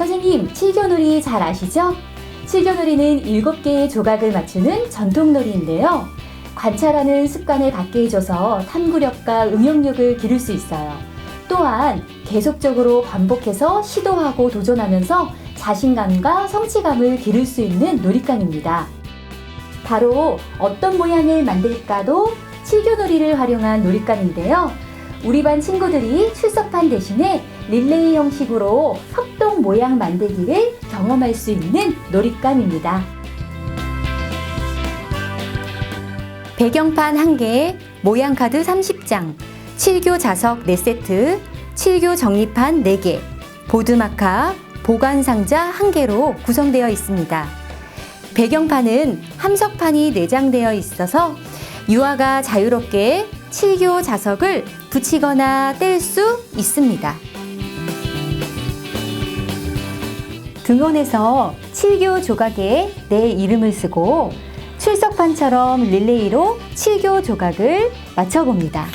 선생님, 칠교놀이 잘 아시죠? 칠교놀이는 7개의 조각을 맞추는 전통놀이인데요. 관찰하는 습관을 갖게 해줘서 탐구력과 응용력을 기를 수 있어요. 또한 계속적으로 반복해서 시도하고 도전하면서 자신감과 성취감을 기를 수 있는 놀이감입니다. 바로 어떤 모양을 만들까도 칠교놀이를 활용한 놀이감인데요. 우리 반 친구들이 출석판 대신에 릴레이 형식으로 협동 모양 만들기를 경험할 수 있는 놀이감입니다. 배경판 1개, 모양 카드 30장, 7교 자석 4세트, 7교 정리판 4개, 보드마카, 보관 상자 1개로 구성되어 있습니다. 배경판은 함석판이 내장되어 있어서 유아가 자유롭게 7교 자석을 붙이거나 뗄 수 있습니다. 등원에서 7교 조각에 내 이름을 쓰고 출석판처럼 릴레이로 7교 조각을 맞춰봅니다.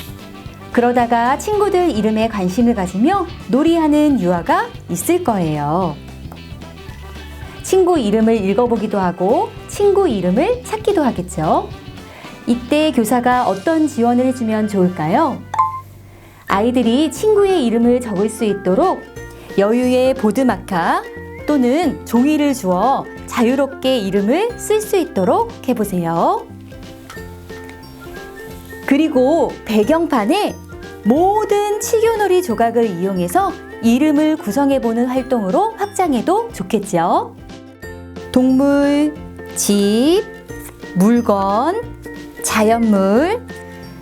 그러다가 친구들 이름에 관심을 가지며 놀이하는 유아가 있을 거예요. 친구 이름을 읽어보기도 하고 친구 이름을 찾기도 하겠죠. 이때 교사가 어떤 지원을 해주면 좋을까요? 아이들이 친구의 이름을 적을 수 있도록 여유의 보드마카 또는 종이를 주어 자유롭게 이름을 쓸 수 있도록 해보세요. 그리고 배경판에 모든 치교놀이 조각을 이용해서 이름을 구성해보는 활동으로 확장해도 좋겠죠. 동물, 집, 물건, 자연물,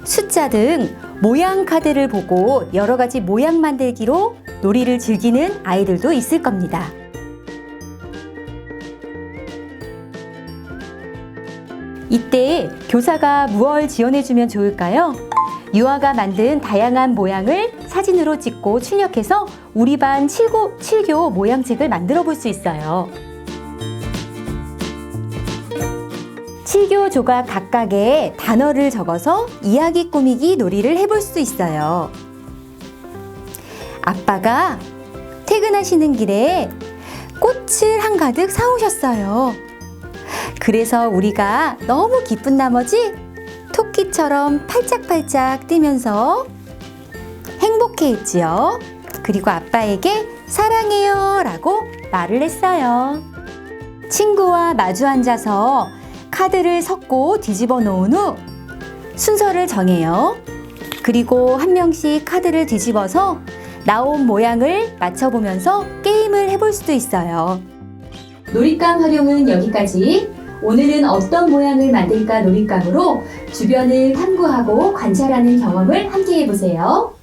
숫자 등 모양 카드를 보고 여러 가지 모양 만들기로 놀이를 즐기는 아이들도 있을 겁니다. 이때 교사가 무얼 지원해주면 좋을까요? 유아가 만든 다양한 모양을 사진으로 찍고 출력해서 우리 반 7교, 7교 모양책을 만들어 볼 수 있어요. 7교 조각 각각에 단어를 적어서 이야기 꾸미기 놀이를 해볼 수 있어요. 아빠가 퇴근하시는 길에 꽃을 한가득 사오셨어요. 그래서 우리가 너무 기쁜 나머지 토끼처럼 팔짝팔짝 뛰면서 행복해 했지요. 그리고 아빠에게 사랑해요 라고 말을 했어요. 친구와 마주 앉아서 카드를 섞고 뒤집어 놓은 후 순서를 정해요. 그리고 한 명씩 카드를 뒤집어서 나온 모양을 맞춰보면서 게임을 해볼 수도 있어요. 놀잇감 활용은 여기까지. 오늘은 어떤 모양을 만들까 놀잇감으로 주변을 탐구하고 관찰하는 경험을 함께 해보세요.